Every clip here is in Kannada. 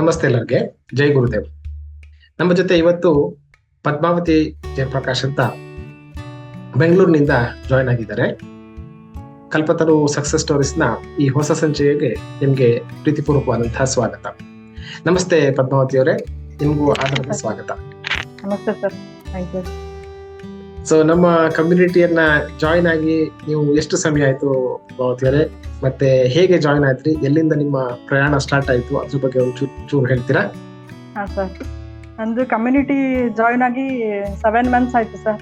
ನಮಸ್ತೆ ಎಲ್ಲರಿಗೆ. ಜೈ ಗುರುದೇವ್. ನಮ್ಮ ಜೊತೆ ಇವತ್ತು ಪದ್ಮಾವತಿ ಜಯಪ್ರಕಾಶ್ ಅಂತ ಬೆಂಗಳೂರಿನಿಂದ ಜಾಯ್ನ್ ಆಗಿದ್ದಾರೆ. ಕಲ್ಪತರು ಸಕ್ಸಸ್ ಸ್ಟೋರೀಸ್ನ ಈ ಹೊಸ ಸಂಚಯಕ್ಕೆ ನಿಮ್ಗೆ ಪ್ರೀತಿಪೂರ್ವಕವಾದಂತಹ ಸ್ವಾಗತ. ನಮಸ್ತೆ ಪದ್ಮಾವತಿ ಅವರೇ ನಿಮಗೂ ಆಧಾರದ ಸ್ವಾಗತ. ನಮಸ್ತೆ ಸರ್. ಸೊ ನಮ್ಮ ಕಮ್ಯುನಿಟಿಯನ್ನ ಜಾಯಿನ್ ಆಗಿ ನೀವು ಎಷ್ಟು ಸಮಯ ಆಯ್ತು ಭಾವತಿಯರೇ? ಮತ್ತೆ ಹೇಗೆ ಜಾಯಿನ್ ಆಯ್ತ್ರಿ ಎಲ್ಲಿಂದ ನಿಮ್ಮ ಪ್ರಯಾಣ ಸ್ಟಾರ್ಟ್ ಆಯ್ತು? ಅದ್ರ ಬಗ್ಗೆ ಒಂದು ಚೂರು ಹೇಳ್ತೀರಾ? ಹಾಂ ಸರ್ ನಂದು ಕಮ್ಯುನಿಟಿ ಜಾಯಿನ್ ಆಗಿ ಸೆವೆನ್ ಮಂತ್ಸ್ ಆಯ್ತು ಸರ್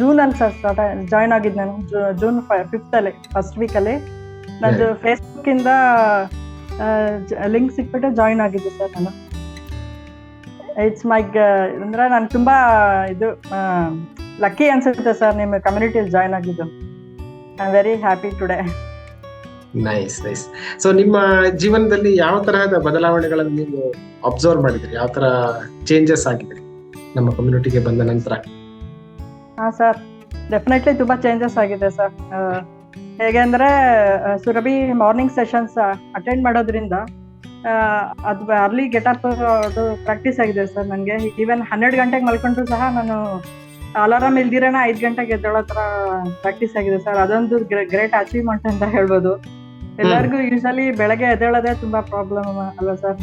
ಜೂನ್ ಅಲ್ಲಿ ಸರ್ ಸ್ಟಾರ್ಟ್ ಜಾಯಿನ್ ಆಗಿದ್ದು ನಾನು. ಜೂನ್ ಫಿಫ್ತ್ ಅಲ್ಲಿ ಫಸ್ಟ್ ವೀಕ್ ಅಲ್ಲಿ. ನಂದು ಫೇಸ್ಬುಕ್ಕಿಂದ ಲಿಂಕ್ ಸಿಕ್ಬಿಟ್ಟು ಜಾಯಿನ್ ಆಗಿದ್ದು ಸರ್ ನಾನು. ಇಟ್ಸ್ ಮೈ ಅಂದ್ರೆ ನಾನು ತುಂಬಾ ಇದು ಲಕ್ಕಿ ಅನ್ಸುತ್ತೆ ಸರ್ ನಿಮ್ಮ ಕಮ್ಯುನಿಟಿಯಲ್ಲಿ ಜಾಯ್ನ್ ಆಗಿದ್ದು. I very happy today nice nice so ನಿಮ್ಮ ಜೀವನದಲ್ಲಿ ಯಾವ ತರಹದ ಬದಲಾವಣೆಗಳನ್ನು ನೀವು ಅಬ್ಸರ್ವ್ ಮಾಡಿದ್ರಿ? ಯಾವ ತರ ಚೇಂಜಸ್ ಆಗಿದ್ರಿ ನಮ್ಮ ಕಮ್ಯುನಿಟಿಗೆ ಬಂದ ನಂತರ? ಹಾ ಸರ್ ಡೆಫಿನೆಟ್ಲಿ ತುಂಬಾ ಚೇಂಜಸ್ ಆಗಿದೆ ಸರ್ ಹೇಗೆ ಅಂದ್ರೆ ಸುರಭಿ ಮಾರ್ನಿಂಗ್ ಸೆಷನ್ಸ್ ಅಟೆಂಡ್ ಮಾಡೋದ್ರಿಂದ ಅದು ಅರ್ಲಿ ಗೆಟಪ್ ಅದು ಪ್ರಾಕ್ಟೀಸ್ ಆಗಿದೆ ಸರ್ ನನಗೆ ಈವನ್ ಹನ್ನೆರಡು ಗಂಟೆಗೆ ಮಲ್ಕೊಂಡ್ರು ಸಹ ನಾನು ಅಲಾರಾಮ್ ಇಲ್ದಿರೋಣ ಐದು ಗಂಟೆಗೆ ಎದ್ದೇಳೋ ಥರ ಪ್ರಾಕ್ಟೀಸ್ ಆಗಿದೆ ಸರ್ ಅದೊಂದು ಗ್ರೇಟ್ ಅಚೀವ್ಮೆಂಟ್ ಅಂತ ಹೇಳ್ಬೋದು. ಎಲ್ಲರಿಗೂ ಯೂಶಲಿ ಬೆಳಗ್ಗೆ ಎದ್ದೇಳೋದೇ ತುಂಬಾ ಪ್ರಾಬ್ಲಮ್ ಅಲ್ಲ ಸರ್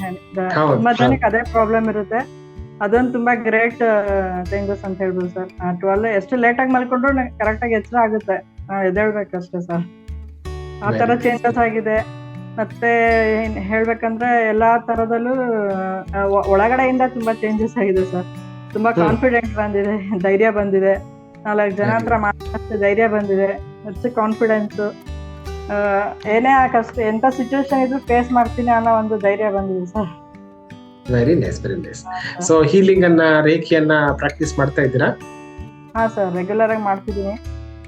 ತುಂಬಾ ಜನಕ್ಕೆ ಅದೇ ಪ್ರಾಬ್ಲಮ್ ಇರುತ್ತೆ. ಅದೊಂದು ತುಂಬಾ ಗ್ರೇಟ್ ಚೇಂಜಸ್ ಅಂತ ಹೇಳ್ಬೋದು ಸರ್ ಟ್ವೆಲ್ ಎಷ್ಟು ಲೇಟ್ ಆಗಿ ಮಲ್ಕೊಂಡ್ರು ಕರೆಕ್ಟ್ ಆಗಿ ಎಚ್ಚರ ಆಗುತ್ತೆ. ಎದ್ದೇಳ್ಬೇಕಷ್ಟೇ ಸರ್ ಆ ತರ ಚೇಂಜಸ್ ಆಗಿದೆ. ಮತ್ತೆ ಹೇಳ್ಬೇಕಂದ್ರೆ ಎಲ್ಲಾ ತರದಲ್ಲೂ ಒಳಗಡೆಯಿಂದ ತುಂಬಾ ಚೇಂಜಸ್ ಆಗಿದೆ ಸರ್. ತುಂಬಾ ಕಾನ್ಫಿಡೆಂಟ್ ಬಂದಿದೆ ಧೈರ್ಯ ಬಂದಿದೆ. ನಾಲ್ಕು ಜನ ಹತ್ರ ಮಾತಾಡೋಷ್ಟು ಧೈರ್ಯ ಬಂದಿದೆ ಹೆಚ್ಚು ಕಾನ್ಫಿಡೆನ್ಸ್ ಏನೇ ಆ ಕಷ್ಟ ಎಂತ ಸಿಚುವೇಶನ್ ಇದ್ರು ಫೇಸ್ ಮಾಡ್ತೀನಿ ಅನ್ನೋ ಒಂದು ಧೈರ್ಯ ಬಂದಿದೆ sir. Very nice very nice so healing ಅನ್ನ ರೇಖೆಯನ್ನ ಪ್ರಾಕ್ಟೀಸ್ ಮಾಡ್ತಾ ಇದ್ದೀರಾ? ಹಾ ಸರ್. ರೆಗ್ಯುಲರ್ ಆಗಿ ಮಾಡ್ತಿದ್ದೀನಿ.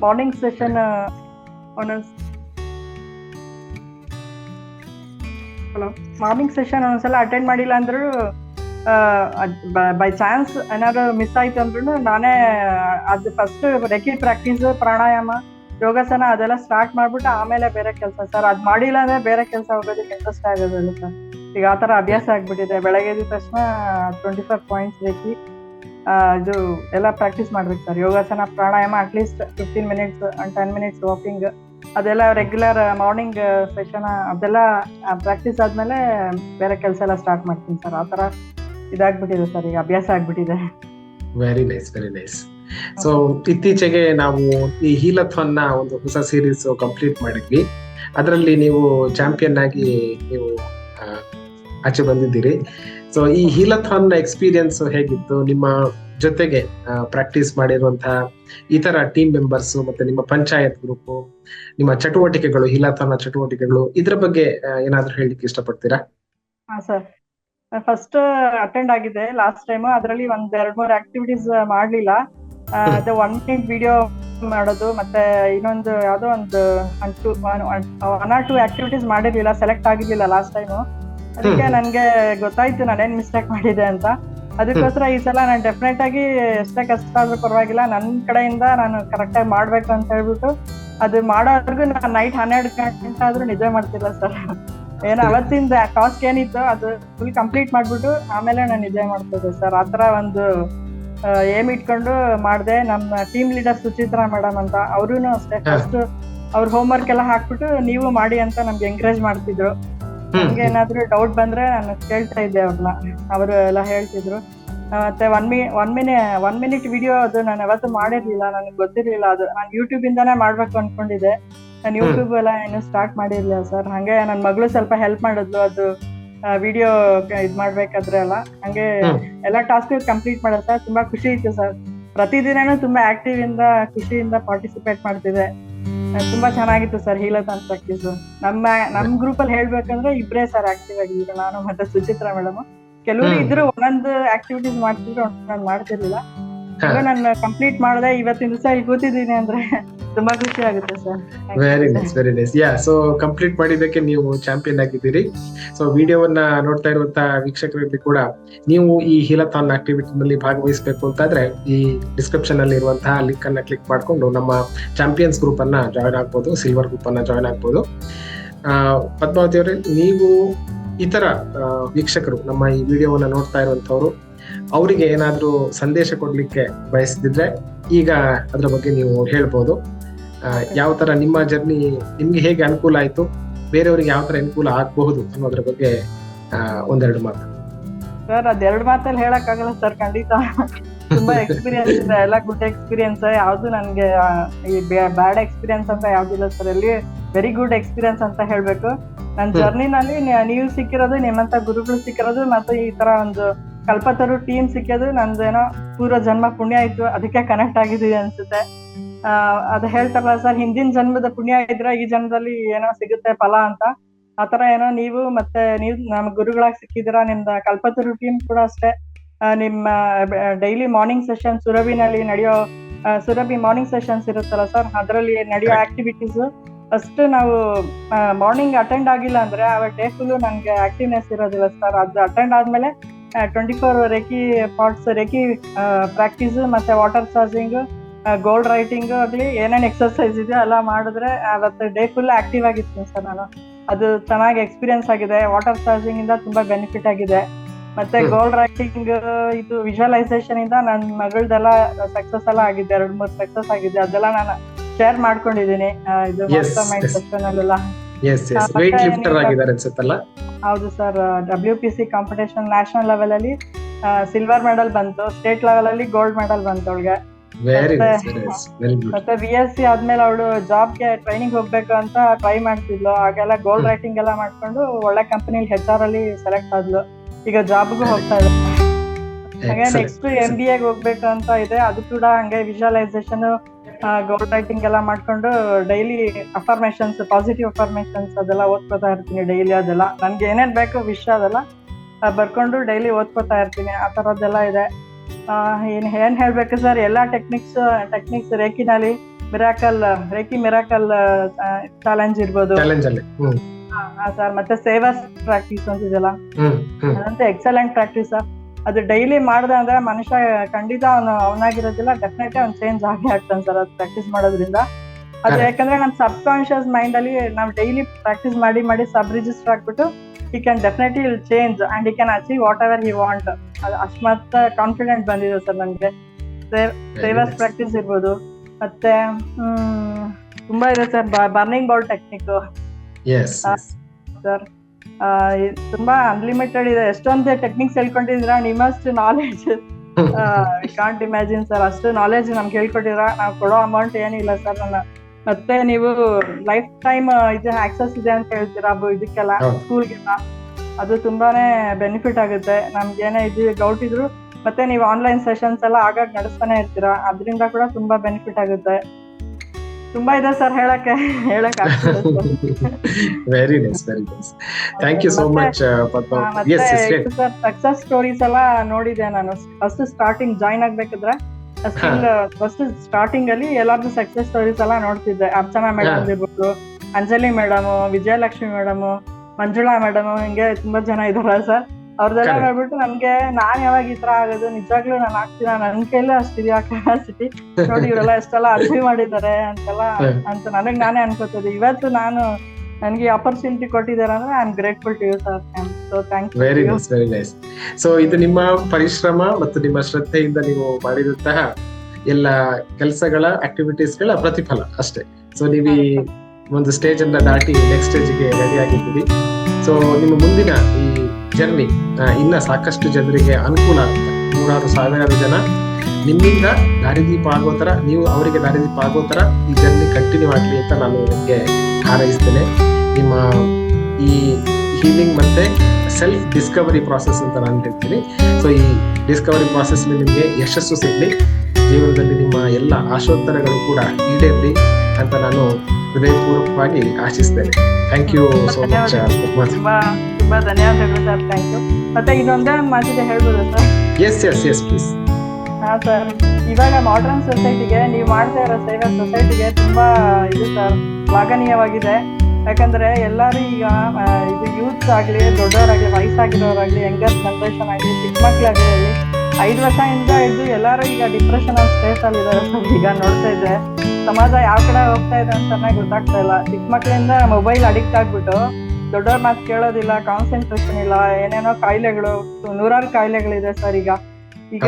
ಮಾರ್ನಿಂಗ್ ಸೆಷನ್ ಒಂದೊಂದ್ ಹಲೋ ಮಾರ್ನಿಂಗ್ ಸೆಷನ್ ಒಂದ್ಸಲ ಅಟೆಂಡ್ ಮಾಡಿಲ್ಲ ಅಂದ್ರೂ ಬೈ ಚಾನ್ಸ್ ಏನಾದ್ರು ಮಿಸ್ ಆಯ್ತು ಅಂದ್ರೂ ನಾನೇ, ಅದು first reiki practice pranayama, yogasana ಅದೆಲ್ಲ ಸ್ಟಾರ್ಟ್ ಮಾಡ್ಬಿಟ್ಟು ಆಮೇಲೆ ಬೇರೆ ಕೆಲಸ. ಸರ್ ಅದ್ ಮಾಡಿಲ್ಲ ಅಂದ್ರೆ ಬೇರೆ ಕೆಲಸ ಹೋಗೋದಕ್ಕೆ ಇಂಟ್ರೆಸ್ಟ್ ಆಗೋದಲ್ಲ ಸರ್ ಈಗ ಆ ತರ ಅಭ್ಯಾಸ ಆಗ್ಬಿಟ್ಟಿದೆ. ಬೆಳಗ್ಗೆ ಎದ್ದ ತಕ್ಷಣ ಟ್ವೆಂಟಿ ಫೈವ್ ಪಾಯಿಂಟ್ಸ್ ರೆಕಿ ಇದು ಎಲ್ಲ ಪ್ರಾಕ್ಟೀಸ್ ಮಾಡ್ಬೇಕು sir yogasana, pranayama at least fifteen minutes ten minutes walking ಅದೆಲ್ಲ ರೆಗ್ಯುಲರ್ ಮಾರ್ನಿಂಗ್ ಸೆಷನ್ ಅದೆಲ್ಲ ಪ್ರಾಕ್ಟೀಸ್ ಆದ್ಮೇಲೆ ಬೇರೆ ಕೆಲಸ ಎಲ್ಲ ಸ್ಟಾರ್ಟ್ ಮಾಡ್ತೀನಿ ಸರ್ ಆ ಥರ ಇದಾಗ್ಬಿಟ್ಟಿದೆ ಸರ್ ಈಗ ಅಭ್ಯಾಸ ಆಗ್ಬಿಟ್ಟಿದೆ. Very nice very nice so ಇತ್ತೀಚೆಗೆ ನಾವು ಈ ಹೀಲಥಾನ್ ಒಂದು ಹೊಸ ಸೀರೀಸ್ ಕಂಪ್ಲೀಟ್ ಮಾಡಿದ್ವಿ. ಅದರಲ್ಲಿ ನೀವು ಚಾಂಪಿಯನ್ ಆಗಿ ನೀವು ಆಚೆ ಬಂದಿದ್ದೀರಿ. ಸೊ ಈ ಹೀಲಥಾನ್ನ ಎಕ್ಸ್ಪೀರಿಯನ್ಸ್ ಹೇಗಿತ್ತು? ನಿಮ್ಮ ಜೊತೆಗೆ ಪ್ರಾಕ್ಟೀಸ್ ಮಾಡಿರುವಂತಹ ಇತರ ಟೀಮ್ ಮೆಂಬರ್ಸ್ ಮತ್ತೆ ನಿಮ್ಮ ಪಂಚಾಯತ್ ಗ್ರೂಪ್ ನಿಮ್ಮ ಚಟುವಟಿಕೆಗಳು ಹೀಲಾಥಾನ್ ಚಟುವಟಿಕೆಗಳು ಇದ್ರ ಬಗ್ಗೆ ಏನಾದ್ರೂ ಹೇಳಲಿಕ್ಕೆ ಇಷ್ಟಪಡ್ತೀರಾ? ಹಾ ಸರ್ ಫಸ್ಟ್ ಅಟೆಂಡ್ ಆಗಿದೆ. ಲಾಸ್ಟ್ ಟೈಮ್ ಅದರಲ್ಲಿ ಒಂದ್ ಎರಡ್ ಮೂರ್ ಆಕ್ಟಿವಿಟೀಸ್ ಮಾಡ್ಲಿಲ್ಲ. ಅದ ಅದು ಒನ್ ಟೈಮ್ ವಿಡಿಯೋ ಮಾಡೋದು ಮತ್ತೆ ಇನ್ನೊಂದು ಯಾವ್ದೋ ಒಂದು ಒನ್ ಆರ್ ಟು ಆಕ್ಟಿವಿಟೀಸ್ ಮಾಡಿರ್ಲಿಲ್ಲ ಸೆಲೆಕ್ಟ್ ಆಗಿರ್ಲಿಲ್ಲ ಲಾಸ್ಟ್ ಟೈಮ್ ಅದಕ್ಕೆ ನನ್ಗೆ ಗೊತ್ತಾಯ್ತು ನಾನೇನ್ ಮಿಸ್ಟೇಕ್ ಮಾಡಿದೆ ಅಂತ. ಅದಕ್ಕೋಸ್ಕರ ಈ ಸಲ ನಾನು ಡೆಫಿನೆಟ್ ಆಗಿ ಎಷ್ಟೇ ಕಷ್ಟ ಆದ್ರೂ ಪರವಾಗಿಲ್ಲ. ನನ್ನ ಕಡೆಯಿಂದ ನಾನು ಕರೆಕ್ಟ್ ಆಗಿ ಮಾಡ್ಬೇಕು ಅಂತ ಹೇಳ್ಬಿಟ್ಟು ಅದು ಮಾಡೋವರೆಗೂ ನಾನು ನೈಟ್ ಹನ್ನೆರಡು ಗಂಟೆ ಆದ್ರೂ ನಿದ್ದೆ ಮಾಡ್ತಿಲ್ಲ ಸರ್. ಏನೋ ಅವತ್ತಿಂದ ಟಾಸ್ಕ್ ಏನಿತ್ತು ಅದು ಫುಲ್ ಕಂಪ್ಲೀಟ್ ಮಾಡ್ಬಿಟ್ಟು ಆಮೇಲೆ ನಾನು ನಿದ್ದೆ ಮಾಡ್ತಿದ್ದೆ ಸರ್. ಆತರ ಒಂದು ಏಮ್ ಇಟ್ಕೊಂಡು ಮಾಡಿದೆ. ನಮ್ಮ ಟೀಮ್ ಲೀಡರ್ ಸುಚಿತ್ರಾ ಮೇಡಮ್ ಅಂತ ಅವ್ರೂ ಅಷ್ಟೇ. ಫಸ್ಟ್ ಅವ್ರ ಹೋಮ್ವರ್ಕ್ ಎಲ್ಲ ಹಾಕ್ಬಿಟ್ಟು ನೀವು ಮಾಡಿ ಅಂತ ನಮ್ಗೆ ಎಂಕರೇಜ್ ಮಾಡ್ತಿದ್ರು. ನಮ್ಗೆ ಏನಾದ್ರು ಡೌಟ್ ಬಂದ್ರೆ ನಾನು ಕೇಳ್ತಾ ಇದ್ದೆ ಅವ್ರನ್ನ ಅವರು ಎಲ್ಲ ಹೇಳ್ತಿದ್ರು. ಮತ್ತೆ one mi one mini one minute video ಅದು ನಾನು ಯಾವತ್ತೂ ಮಾಡಿರ್ಲಿಲ್ಲ. ನನಗೆ ಗೊತ್ತಿರ್ಲಿಲ್ಲ ಅದು. ನಾನು ಯೂಟ್ಯೂಬ್ ಇಂದಾನೇ ಮಾಡ್ಬೇಕು ಅನ್ಕೊಂಡಿದ್ದೆ. ನಾನು ಯೂಟ್ಯೂಬ್ ಎಲ್ಲ ಏನು ಸ್ಟಾರ್ಟ್ ಮಾಡಿರ್ಲಿಲ್ಲ ಸರ್. ಹಂಗೆ ನನ್ನ ಮಗಳು ಸ್ವಲ್ಪ ಹೆಲ್ಪ್ ಮಾಡಿದ್ಲು ಅದು ವಿಡಿಯೋ ಇದ್ ಮಾಡ್ಬೇಕಾದ್ರೆ ಎಲ್ಲ. ಹಂಗೆ. ಎಲ್ಲ ಟಾಸ್ಕ್ ಕಂಪ್ಲೀಟ್ ಮಾಡುತ್ತೆ. ತುಂಬಾ ಖುಷಿ ಇತ್ತು ಸರ್. ಪ್ರತಿದಿನನೂ ತುಂಬಾ ಆಕ್ಟಿವ್ ಇಂದ ಖುಷಿಯಿಂದ ಪಾರ್ಟಿಸಿಪೇಟ್ ಮಾಡ್ತಿದ್ದೆ. ಆ, ತುಂಬಾ ಚೆನ್ನಾಗಿತ್ತು ಸರ್ ಹೀಲತಾನ್ ಪ್ರಾಕ್ಟೀಸ್ ನಮ್ಮ ನಮ್ ಗ್ರೂಪ್ ಅಲ್ಲಿ ಹೇಳ್ಬೇಕಂದ್ರೆ ಇಬ್ರೇ ಸರ್ ಆಕ್ಟಿವ್ ಆಗಿದ್ರು ನಾನು ಮತ್ತೆ ಸುಚಿತ್ರಾ ಮೇಡಮ್ ಕೆಲವರು. ಇದ್ರು ಒಂದೊಂದು ಆಕ್ಟಿವಿಟೀಸ್ ಮಾಡ್ತಿದ್ರು ಒಂದೊಂದು ಮಾಡ್ತಿರ್ಲಿಲ್ಲ. ನಾನು ಕಂಪ್ಲೀಟ್ ಮಾಡಿದೆ ಇವತ್ತಿನ ದಿವಸ ಇಲ್ಲಿ ಕೂತಿದ್ದೀನಿ ಅಂದ್ರೆ ತುಂಬಾ ಖುಷಿ ಆಗುತ್ತೆ sir very nice very nice yeah so complete ಮಾಡಿದ್ದಕ್ಕೆ ನೀವು ಚಾಂಪಿಯನ್ ಆಗಿದ್ದೀರಿ. ಸೊ ವಿಡಿಯೋವನ್ನ ನೋಡ್ತಾ ಇರುವಂತ ವೀಕ್ಷಕರಲ್ಲಿ ಕೂಡ ನೀವು ಈ ಹಿಲತಾನ್ ಆಕ್ಟಿವಿಟಿ ನಲ್ಲಿ ಭಾಗವಹಿಸಬೇಕು ಅಂತಾದ್ರೆ ಈ ಡಿಸ್ಕ್ರಿಪ್ಷನ್ ಅಲ್ಲಿ ಇರುವಂತಹ ಲಿಂಕ್ ಅನ್ನ ಕ್ಲಿಕ್ ಮಾಡ್ಕೊಂಡು ನಮ್ಮ ಚಾಂಪಿಯನ್ಸ್ ಗ್ರೂಪ್ ಅನ್ನ ಜಾಯ್ನ್ ಆಗ್ಬೋದು ಸಿಲ್ವರ್ ಗ್ರೂಪ್ ಅನ್ನ ಜಾಯ್ನ್ ಆಗ್ಬೋದು. ಆ, ಪದ್ಮಾವತಿ ಅವರೇ ನೀವು ಇತರ ವೀಕ್ಷಕರು ನಮ್ಮ ಈ ವಿಡಿಯೋವನ್ನ ನೋಡ್ತಾ ಇರುವಂತವ್ರು ಅವರಿಗೆ ಏನಾದರೂ ಸಂದೇಶ ಕೊಡ್ಲಿಕ್ಕೆ ಬಯಸ್ತಿದ್ರೆ ಈಗ ಅದ್ರ ಬಗ್ಗೆ ನೀವು ಹೇಳ್ಬೋದು. ಯಾವ ತರ ನಿಮ್ಮ ಜರ್ನಿ ನಿಮ್ಗೆ ಹೇಗೆ ಅನುಕೂಲ ಆಯ್ತು ಬೇರೆಯವರಿಗೆ ಯಾವ ತರ ಅನುಕೂಲ ಆಗಬಹುದು ಅನ್ನೋದ್ರ ಬಗ್ಗೆ ಒಂದೆರಡು ಮಾತು. ಸರ್ ಅದೆರಡು ಮಾತಲ್ಲಿ ಹೇಳಕ್ ಆಗಲ್ಲ ಸರ್ ಖಂಡಿತ. ತುಂಬಾ ಎಕ್ಸ್ಪೀರಿಯನ್ಸ್ ಇದೆ ಎಲ್ಲ ಗುಡ್ ಎಕ್ಸ್ಪೀರಿಯನ್ಸ್ ಯಾವ್ದು ನನ್ಗೆ ಈ ಬ್ಯಾಡ್ ಎಕ್ಸ್ಪೀರಿಯನ್ಸ್ ಅಂತ ಯಾವ್ದಿಲ್ಲ ಸರ್. ಅಲ್ಲಿ ವೆರಿ ಗುಡ್ ಎಕ್ಸ್ಪೀರಿಯನ್ಸ್ ಅಂತ ಹೇಳ್ಬೇಕು. ನನ್ನ. ಜರ್ನಿನಲ್ಲಿ ನೀವು ಸಿಕ್ಕಿರೋದು ನಿಮ್ಮಂತ ಗುರುಗಳು ಸಿಕ್ಕಿರೋದು ಮತ್ತೆ ಈ ತರ ಒಂದು ಕಲ್ಪತರು ಟೀಮ್ ಸಿಕ್ಕಿದ್ರು ನಂದೇನೋ ಪೂರ್ವ ಜನ್ಮ ಪುಣ್ಯ ಆಯ್ತು ಅದಕ್ಕೆ ಕನೆಕ್ಟ್ ಆಗಿದೀವಿ ಅನ್ಸುತ್ತೆ. ಅದ್ ಹೇಳ್ತಾರಲ್ಲ ಸರ್ ಹಿಂದಿನ ಜನ್ಮದ ಪುಣ್ಯ ಇದ್ರೆ ಈ ಜನ್ಮದಲ್ಲಿ ಏನೋ ಸಿಗುತ್ತೆ ಫಲ ಅಂತ. ಆತರ ಏನೋ ನೀವು ಮತ್ತೆ ನೀವು ನಮ್ಮ ಗುರುಗಳಾಗಿ ಸಿಕ್ಕಿದಿರಾ ನಿಮ್ದ ಕಲ್ಪತರು ಟೀಮ್ ಕೂಡ ಅಷ್ಟೇ. ನಿಮ್ಮ ಡೈಲಿ ಮಾರ್ನಿಂಗ್ ಸೆಷನ್ ಸುರಭಿನಲ್ಲಿ ನಡೆಯೋ ಸುರಭಿ ಮಾರ್ನಿಂಗ್ ಸೆಷನ್ಸ್ ಇರುತ್ತಲ್ಲ ಸರ್ ಅದರಲ್ಲಿ ನಡೆಯೋ ಆಕ್ಟಿವಿಟೀಸ್ ಫಸ್ಟ್ ನಾವು ಮಾರ್ನಿಂಗ್ ಅಟೆಂಡ್ ಆಗಿಲ್ಲ ಅಂದ್ರೆ ಅವರ್ ಡೇ ಫುಲ್ ನಂಗೆ ಆಕ್ಟಿವ್ನೆಸ್ ಇರೋದಿಲ್ಲ ಸರ್ ಅದು ಅಟೆಂಡ್ ಆದ್ಮೇಲೆ twenty four reiki pots reiki practice ಮತ್ತೆ ವಾಟರ್ ಚಾರ್ಜಿಂಗ್ ಗೋಲ್ಡ್ ರೈಟಿಂಗ್ ಆಗಲಿ ಏನೇನ್ ಎಕ್ಸರ್ಸೈಸ್ ಇದೆ ಎಲ್ಲ ಮಾಡಿದ್ರೆ ಅವತ್ತು ಡೇ ಫುಲ್ ಆಕ್ಟಿವ್ ಆಗಿರ್ತೀನಿ ಸರ್ ನಾನು. ಅದು ಚೆನ್ನಾಗಿ ಎಕ್ಸ್ಪೀರಿಯನ್ಸ್ ಆಗಿದೆ. ವಾಟರ್ ಚಾರ್ಜಿಂಗ್ ಇಂದ ತುಂಬಾ ಬೆನಿಫಿಟ್ ಆಗಿದೆ. ಮತ್ತೆ. ಗೋಲ್ಡ್ ರೈಟಿಂಗ್ ಇದು ವಿಜುವಲೈಸೇಷನ್ ಇಂದ ನನ್ನ ಮಗಳದೆಲ್ಲ ಸಕ್ಸಸ್ ಎಲ್ಲ ಆಗಿದೆ. ಎರಡು ಮೂರು ಸಕ್ಸಸ್ ಆಗಿದೆ. ಅದೆಲ್ಲ ನಾನು ಶೇರ್ ಮಾಡ್ಕೊಂಡಿದೀನಿ ಆ, ಇದು ಮೈಂಡ್ ಸೆಕ್ಷನ್ ಅಲ್ಲೆಲ್ಲ ಹೌದು sir. W P C competition national level ಅಲ್ಲಿ ಸಿಲ್ವರ್ ಮೆಡಲ್ ಬಂತು ಸ್ಟೇಟ್ ಲೆವೆಲ್ ಅಲ್ಲಿ ಗೋಲ್ಡ್ ಮೆಡಲ್ ಬಂತು ಅವಳಿಗೆ. ಮತ್ತೆ- ಬಿ ಎಸ್ ಸಿ ಆದ್ಮೇಲೆ ಅವಳು ಜಾಬ್ಗೆ ಟ್ರೈನಿಂಗ್ ಹೋಗ್ಬೇಕು ಅಂತ ಟ್ರೈ ಮಾಡ್ತಿದ್ಲು. ಆಗೆಲ್ಲ ಗೋಲ್ಡ್ ರೈಟಿಂಗ್ ಎಲ್ಲ ಮಾಡ್ಕೊಂಡು ಒಳ್ಳೆ ಕಂಪನಿಲಿ ಹೆಚ್ ಆರ್ ಅಲ್ಲಿ ಸೆಲೆಕ್ಟ್ ಆದ್ಲು. ಈಗ ಜಾಬ್ಗೂ ಹೋಗ್ತಾ ಇದ್ದ ಹಾಗೆ ನೆಕ್ಸ್ಟ್ ಎಂ ಬಿ ಎಗ್ ಹೋಗ್ಬೇಕು ಅಂತ ಇದೆ. ಅದು ಕೂಡ ಹಂಗೆ ವಿಜುವಲೈಸೇಷನ್ ಗೋಲ್ಡ್ ರೈಟಿಂಗ್ ಎಲ್ಲ ಮಾಡ್ಕೊಂಡು ಡೈಲಿ ಅಫರ್ಮೇಶನ್ಸ್ ಪಾಸಿಟಿವ್ ಅಫರ್ಮೇಶನ್ಸ್ ಅದೆಲ್ಲ ಓದ್ಕೋತಾ ಇರ್ತೀನಿ ಡೈಲಿ ಅದೆಲ್ಲ. ನನ್ಗೆ ಏನೇನ್ ಬೇಕು ವಿಷಯ ಅದೆಲ್ಲ ಆ, ಬರ್ಕೊಂಡು ಡೈಲಿ ಓದ್ಕೋತಾ ಇರ್ತೀನಿ. ಆ ತರದ್ದೆಲ್ಲ ಇದೆ. ಏನ್ ಏನ್ ಹೇಳ್ಬೇಕು ಸರ್ ಎಲ್ಲಾ ಟೆಕ್ನಿಕ್ಸ್ ಟೆಕ್ನಿಕ್ಸ್ ರೇಖಿನಲ್ಲಿ ಮಿರಾಕಲ್ ರೇಖಿ ಮಿರಾಕಲ್ ಚಾಲೆಂಜ್ ಇರ್ಬೋದು. ಹ್ಮ್. ಸರ್ ಮತ್ತೆ ಸೇವಾ ಪ್ರಾಕ್ಟೀಸ್ ಅಂತಿದೆಲ್ಲ ಅದಂತೂ ಎಕ್ಸಲೆಂಟ್ ಪ್ರಾಕ್ಟೀಸ್ ಅದು ಡೈಲಿ ಮಾಡ್ದೆ ಅಂದ್ರೆ ಮನುಷ್ಯ ಖಂಡಿತ ಅವನು ಅವನಾಗಿರೋದಿಲ್ಲ ಡೆಫಿನೆಟ್ಲಿ ಅವ್ನು ಚೇಂಜ್ ಆಗಿ ಆಗ್ತಾನೆ ಸರ್ ಅದು ಪ್ರಾಕ್ಟೀಸ್ ಮಾಡೋದ್ರಿಂದ. ಅದು ಯಾಕಂದ್ರೆ ನಮ್ಮ ಸಬ್ ಕಾನ್ಶಿಯಸ್ ಮೈಂಡ್ ಅಲ್ಲಿ ನಾವು ಡೈಲಿ ಪ್ರಾಕ್ಟೀಸ್ ಮಾಡಿ ಮಾಡಿ ಸಬ್ ರಿಜಿಸ್ಟರ್ ಆಗ್ಬಿಟ್ಟು we can definitely will change and we can achieve whatever you want ಅದು ಅಷ್ಟು ಮಾತ್ರ ಕಾನ್ಫಿಡೆಂಟ್ ಬಂದಿದೆ ಸರ್ ನನಗೆ. ಸೇವರ್ಸ್ ಪ್ರಾಕ್ಟೀಸ್ ಇರ್ಬೋದು. ಮತ್ತೆ ಹ್ಮ್ ತುಂಬಾ ಇದೆ sir burning bowl technique sir ತುಂಬಾ ಅನ್ಲಿಮಿಟೆಡ್ ಇದೆ. ಎಷ್ಟೊಂದು ಟೆಕ್ನಿಕ್ಸ್ ಹೇಳ್ಕೊಂಡಿದ್ರ ನಿಮ್ಮಷ್ಟು ನಾಲೆಜ್ ಕಾಂಟ್ ಇಮ್ಯಾಜಿನ್ ಸರ್ ಅಷ್ಟು ನಾಲೆಜ್ ನಮ್ಗೆ ಹೇಳ್ಕೊಟ್ಟಿದ್ರ ನಾವು ಕೊಡೋ ಅಮೌಂಟ್ ಏನಿಲ್ಲ ಸರ್ ನನ್ನ. ಮತ್ತೆ ನೀವು ಲೈಫ್ ಟೈಮ್ ಇದು ಆಕ್ಸೆಸ್ ಇದೆ ಅಂತ ಹೇಳ್ತೀರಾ? ಇದಕ್ಕೆಲ್ಲ. ಸ್ಕೂಲ್ಗೆಲ್ಲ ಅದು ತುಂಬಾನೇ ಬೆನಿಫಿಟ್ ಆಗುತ್ತೆ. ನಮ್ಗೆ ಏನೇ ಇದು ಡೌಟ್ ಇದ್ರು ಮತ್ತೆ ನೀವು ಆನ್ಲೈನ್ ಸೆಷನ್ಸ್ ಎಲ್ಲ ಆಗಾಗ ನಡೆಸ್ತಾನೆ ಇರ್ತೀರಾ? ಅದರಿಂದ ಕೂಡ ತುಂಬಾ ಬೆನಿಫಿಟ್ ಆಗುತ್ತೆ. ತುಂಬಾ ಇದೆ ಸರ್ ಹೇಳಕ್ಕೆ ಹೇಳಕ್ very nice very nice thank you so much sir success stories ಎಲ್ಲ ನೋಡಿದೆ ನಾನು. ಫಸ್ಟ್ ಸ್ಟಾರ್ಟಿಂಗ್ ಜಾಯ್ನ್ ಆಗ್ಬೇಕಿದ್ರೆ ಫಸ್ಟ್ ಸ್ಟಾರ್ಟಿಂಗ್ ಅಲ್ಲಿ ಎಲ್ಲಾರ್ದು ಸಕ್ಸಸ್ ಸ್ಟೋರೀಸ್ ಎಲ್ಲ ನೋಡ್ತಿದ್ದೆ. ಅರ್ಚನಾ ಮೇಡಮ್ ಇರ್ಬೋದು Anjali madam Vijayalakshmi madam Manjula madam ಹಿಂಗೆ ತುಂಬಾ ಜನ ಇದಾರ ಸರ್. ಅವ್ರದೆಲ್ಲ ಹೇಳ್ಬಿಟ್ಟು ನೋಡ್ಬಿಟ್ಟು ನಮ್ಗೆ ನಾನ್ ಯಾವಾಗ ಈ ತರ ಆಗೋದು? ನಿಜಾಗ್ಲೂ ನಾನು ಆಗ್ತೀನ ನನ್ ಕೈಲೇ ಅಷ್ಟಿದ್ಯಾ ಕೆಪಾಸಿಟಿ ನೋಡಿ ಇವರೆಲ್ಲ ಎಷ್ಟೆಲ್ಲ ಅಚೀವ್ ಮಾಡಿದ್ದಾರೆ ಅಂತೆಲ್ಲ ಅಂತ ನನಗ್ ನಾನೇ ಅನ್ಕೋತದ. ಇವತ್ತು ನಾನು ನನಗೆ ಆಪರ್ಚುನಿಟಿ ಕೊಟ್ಟಿದ್ದಾರೆ ಅಂದ್ರೆ I am grateful to you sir so thank very you nice very nice so ಇದು ನಿಮ್ಮ ಪರಿಶ್ರಮ ಮತ್ತು ನಿಮ್ಮ ಶ್ರದ್ಧೆಯಿಂದ ನೀವು ಮಾಡಿದಂತಹ ಎಲ್ಲ ಕೆಲಸಗಳ ಆಕ್ಟಿವಿಟೀಸ್ಗಳ ಪ್ರತಿಫಲ ಅಷ್ಟೇ. ಸೊ ನೀವು ಈ ಒಂದು ಸ್ಟೇಜ್ ಅನ್ನ ದಾಟಿ ನೆಕ್ಸ್ಟ್ ಸ್ಟೇಜ್ಗೆ ರೆಡಿ ಆಗಿದ್ದೀವಿ ಸೊ ನಿಮ್ಮ ಮುಂದಿನ ಈ ಜರ್ನಿ ಇನ್ನ ಸಾಕಷ್ಟು ಜನರಿಗೆ ಅನುಕೂಲ ಆಗುತ್ತೆ. ನೂರಾರು ಸಾವಿರಾರು ಜನ ನಿಮ್ಮಿಂದ ದಾರಿದೀಪ ಆಗೋ ತರ ನೀವು ಅವರಿಗೆ ದಾರಿದೀಪ ಆಗೋ ತರ ಈ ಜರ್ನಿ ಕಂಟಿನ್ಯೂ ಆಗಲಿ ಅಂತ ನಾನು ನಿಮಗೆ ಹಾರೈಸ್ತೇನೆ. ನಿಮ್ಮ ಈ ಹೀಲಿಂಗ್ ಮತ್ತೆ ಸೆಲ್ಫ್ ಡಿಸ್ಕವರಿ ಪ್ರಾಸೆಸ್ ಅಂತ ನಾನು ಹೇಳ್ತೀನಿ. ಸೊ ಈ ಡಿಸ್ಕವರಿ ಪ್ರಾಸೆಸ್ ನಿಮಗೆ ಯಶಸ್ಸು ಸಿಗಲಿ. ಜೀವನದಲ್ಲಿ ನಿಮ್ಮ ಎಲ್ಲ ಆಶೋತ್ತರಗಳು ಕೂಡ ಈಡೇರಲಿ ಅಂತ ನಾನು ಹೃದಯಪೂರ್ವಕವಾಗಿ ಆಶಿಸ್ತೇನೆ. ಥ್ಯಾಂಕ್ ಯು ಸೋ ಮಚ್ ತುಂಬಾ ಧನ್ಯವಾದಗಳು ಸರ್. ಥ್ಯಾಂಕ್ ಯು ಮತ್ತೆ ಇನ್ನೊಂದೇ ಮಾತಿದೆ ಹೇಳ್ಬೋದಾ sir? Yes yes yes please ಹಾ ಸರ್. ಇವಾಗ ಮಾಡರ್ನ್ ಸೊಸೈಟಿಗೆ ನೀವು ಮಾಡ್ತಾ ಇರೋ ಸೇವೆ ಸೊಸೈಟಿಗೆ ತುಂಬಾ ಇದು ಸರ್ ಶ್ಲಾಘನೀಯವಾಗಿದೆ. ಯಾಕಂದ್ರೆ ಎಲ್ಲರೂ ಈಗ ಇದು ಯೂತ್ಸ್ ಆಗ್ಲಿ ದೊಡ್ಡವರಾಗ್ಲಿ ವಯಸ್ಸಾಗಿರೋರಾಗ್ಲಿ ಯಂಗರ್ ಜನ್ರೇಷನ್ ಆಗಲಿ ಚಿಕ್ಕ ಮಕ್ಕಳಾಗಲಿ ಐದು ವರ್ಷದಿಂದ ಹಿಡಿದು ಎಲ್ಲರೂ ಈಗ ಡಿಪ್ರೆಷನ್ ಸ್ಟೇಟ್ ಅಲ್ಲಿ ಇದ್ದಾರೆ ಸರ್. ಈಗ ನೋಡ್ತಾ ಇದ್ದೆ ಸಮಾಜ ಯಾವ ಕಡೆ ಹೋಗ್ತಾ ಇದೆ ನನಗೆ ಗೊತ್ತಾಗ್ತಾ ಇಲ್ಲ. ಚಿಕ್ಕ ಮಕ್ಕಳಿಂದ ಮೊಬೈಲ್ ಅಡಿಕ್ಟ್ ಆಗ್ಬಿಟ್ಟು ದೊಡ್ಡವ್ರ ಮಾತು ಕೇಳೋದಿಲ್ಲ ಕಾನ್ಸಂಟ್ರೇಷನ್ ಇಲ್ಲ ಏನೇನೋ ಕಾಯಿಲೆಗಳು ನೂರಾರು ಕಾಯಿಲೆಗಳಿದೆ ಸರ್ ಈಗ. ಈಗ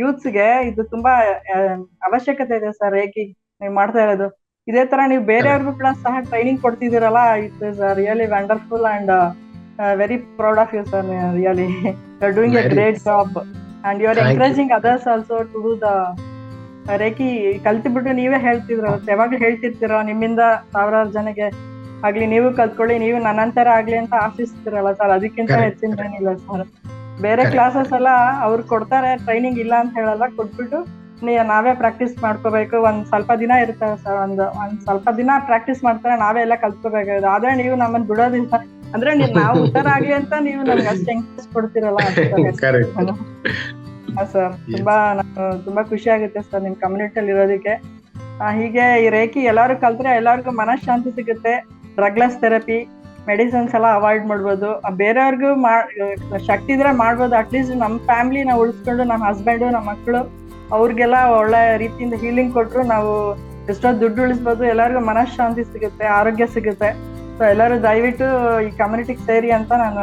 ಯೂತ್ಸ್ಗೆ ಇದು ತುಂಬಾ ಅವಶ್ಯಕತೆ ಇದೆ ಸರ್ ರೇಕಿ ನೀವು ಮಾಡ್ತಾ ಇರೋದು. ಇದೇ ತರ ನೀವು ಬೇರೆಯವ್ರಿಗೂ ಕೂಡ ಸಹ training ಕೊಡ್ತಿದ್ದೀರಲ್ಲ it is really wonderful and very proud of you sir really you doing a great job and you are encouraging. Encouraging others also to do the reiki ಕಲ್ತ್ಬಿಟ್ಟು ನೀವೇ ಹೇಳ್ತಿದ್ರ ಯಾವಾಗ್ಲೂ ಹೇಳ್ತಿರ್ತೀರ ನಿಮ್ಮಿಂದ ಸಾವಿರಾರು ಜನಗೆ ಆಗ್ಲಿ ನೀವು ಕಲ್ತ್ಕೊಳ್ಳಿ ನೀವು ನನ್ನಂತರ ಆಗ್ಲಿ ಅಂತ ಆಶಿಸ್ತಿರಲ್ಲ ಸರ್ ಅದಕ್ಕಿಂತ ಹೆಚ್ಚಿನ ಏನಿಲ್ಲ ಸರ್ ಬೇರೆ ಕ್ಲಾಸಸ್ ಎಲ್ಲ ಅವ್ರು ಕೊಡ್ತಾರೆ ಟ್ರೈನಿಂಗ್ ಇಲ್ಲ ಅಂತ ಹೇಳಲ್ಲ ಕೊಟ್ಬಿಟ್ಟು ನೀ- ನಾವೇ ಪ್ರಾಕ್ಟೀಸ್ ಮಾಡ್ಕೋಬೇಕು. ಒಂದ್ ಸ್ವಲ್ಪ ದಿನ ಇರ್ತಾರೆ ಸರ್ ಒಂದ್ ಒಂದ್ ಸ್ವಲ್ಪ ದಿನ ಪ್ರಾಕ್ಟೀಸ್ ಮಾಡ್ತಾರೆ ನಾವೇ ಎಲ್ಲ ಕಲ್ತ್ಕೋಬೇಕಾಗಿದೆ ಆದ್ರೆ ನೀವು ನಮ್ಮನ್ ಬಿಡೋದಿಲ್ಲ. ಅಂದ್ರೆ ನೀವ್ ನಾವು ಉತ್ತರ ಆಗ್ಲಿ ಅಂತ ನೀವು ನಮ್ಗೆ ಅಷ್ಟು ಎಂಕರೇಜ್ ಕೊಡ್ತಿರಲ್ಲ ಸರ್ ತುಂಬಾ ತುಂಬಾ ಖುಷಿ ಆಗುತ್ತೆ ಸರ್ ನಿಮ್ ಕಮ್ಯುನಿಟಿಯಲ್ಲಿ ಇರೋದಕ್ಕೆ. ಆ, ಹೀಗೆ ಈ ರೇಖಿ ಎಲ್ಲಾರು ಕಲ್ತ್ರೆ ಎಲ್ಲಾರ್ಗು ಮನಃಶಾಂತಿ ಸಿಗುತ್ತೆ. ಡ್ರಗ್ಲೆಸ್ ಥೆರಪಿ ಮೆಡಿಸಿನ್ಸ್ ಎಲ್ಲ ಅವಾಯ್ಡ್ ಮಾಡ್ಬೋದು. ಬೇರೆಯವ್ರಿಗೂ ಮಾ ಶಕ್ತಿ ಇದ್ರೆ ಮಾಡ್ಬೋದು. ಅಟ್ಲೀಸ್ಟ್ ನಮ್ಮ ಫ್ಯಾಮಿಲಿ ನಾವು ಉಳಿಸ್ಕೊಂಡು ನಮ್ಮ ಹಸ್ಬೆಂಡು ನಮ್ಮ ಮಕ್ಕಳು ಅವ್ರಿಗೆಲ್ಲ ಒಳ್ಳೆ ರೀತಿಯಿಂದ ಹೀಲಿಂಗ್ ಕೊಟ್ಟರು ನಾವು ಎಷ್ಟೋ ದುಡ್ಡು ಉಳಿಸ್ಬೋದು. ಎಲ್ಲರಿಗೂ ಮನಃಶಾಂತಿ ಸಿಗುತ್ತೆ, ಆರೋಗ್ಯ ಸಿಗುತ್ತೆ. ಸೊ ಎಲ್ಲರೂ ದಯವಿಟ್ಟು ಈ ಕಮ್ಯುನಿಟಿಗೆ ಸೇರಿ ಅಂತ ನಾನು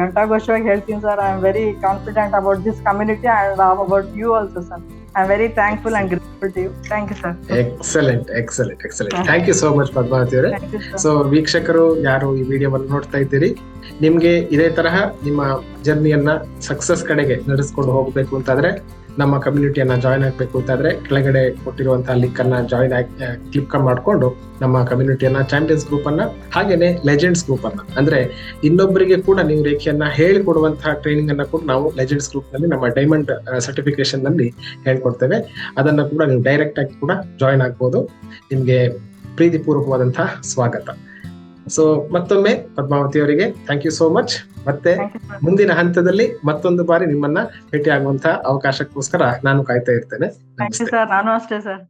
ಗಂಟಾಘೋಷವಾಗಿ ಹೇಳ್ತೀನಿ sir I am very confident about this community and about you also sir I very very thankful and grateful to you thank you sir excellent excellent excellent thank you so much Padmavati ಅವರೇ. ಸೊ ವೀಕ್ಷಕರು ಯಾರು ಈ ವಿಡಿಯೋವನ್ನು ನೋಡ್ತಾ ಇದ್ದೀರಿ ನಿಮ್ಗೆ ಇದೇ ತರಹ ನಿಮ್ಮ ಜರ್ನಿಯನ್ನ ಸಕ್ಸಸ್ ಕಡೆಗೆ ನಡೆಸ್ಕೊಂಡು ಹೋಗ್ಬೇಕು ಅಂತಾದ್ರೆ ನಮ್ಮ ಕಮ್ಯುನಿಟಿಯನ್ನ ಜಾಯ್ನ್ ಆಗಬೇಕು ಅಂತಾದ್ರೆ ಕೆಳಗಡೆ ಕೊಟ್ಟಿರುವಂತಹ ಲಿಂಕ್ ಅನ್ನ ಜಾಯ್ನ್ ಆಗಿ ಕ್ಲಿಕ್ ಮಾಡ್ಕೊಂಡು ನಮ್ಮ ಕಮ್ಯುನಿಟಿಯನ್ನ ಚಾಂಪಿಯನ್ಸ್ ಗ್ರೂಪ್ ಅನ್ನ ಹಾಗೇನೆ ಲೆಜೆಂಡ್ಸ್ ಗ್ರೂಪ್ ಅನ್ನ ಅಂದ್ರೆ ಇನ್ನೊಬ್ಬರಿಗೆ ಕೂಡ ನೀವು ರೇಖೆಯನ್ನ ಹೇಳಿಕೊಡುವಂತಹ ಟ್ರೈನಿಂಗ್ ಅನ್ನ ಕೂಡ ನಾವು ಲೆಜೆಂಡ್ಸ್ ಗ್ರೂಪ್ನಲ್ಲಿ ನಮ್ಮ ಡೈಮಂಡ್ ಸರ್ಟಿಫಿಕೇಶನ್ನಲ್ಲಿ ಹೇಳ್ಕೊಡ್ತೇವೆ. ಅದನ್ನ ಕೂಡ ನೀವು ಡೈರೆಕ್ಟ್ ಆಗಿ ಕೂಡ ಜಾಯ್ನ್ ಆಗ್ಬೋದು. ನಿಮ್ಗೆ ಪ್ರೀತಿಪೂರ್ವಕವಾದಂತಹ ಸ್ವಾಗತ. ಸೊ ಮತ್ತೊಮ್ಮೆ ಪದ್ಮಾವತಿ ಅವರಿಗೆ ಥ್ಯಾಂಕ್ ಯು ಸೋ ಮಚ್ ಮತ್ತೆ ಮುಂದಿನ ಹಂತದಲ್ಲಿ ಮತ್ತೊಂದು ಬಾರಿ ನಿಮ್ಮನ್ನ ಭೇಟಿ ಆಗುವಂತಹ ಅವಕಾಶಕ್ಕೋಸ್ಕರ ನಾನು ಕಾಯ್ತಾ ಇರ್ತೇನೆ. ನಾನು ಅಷ್ಟೇ ಸರ್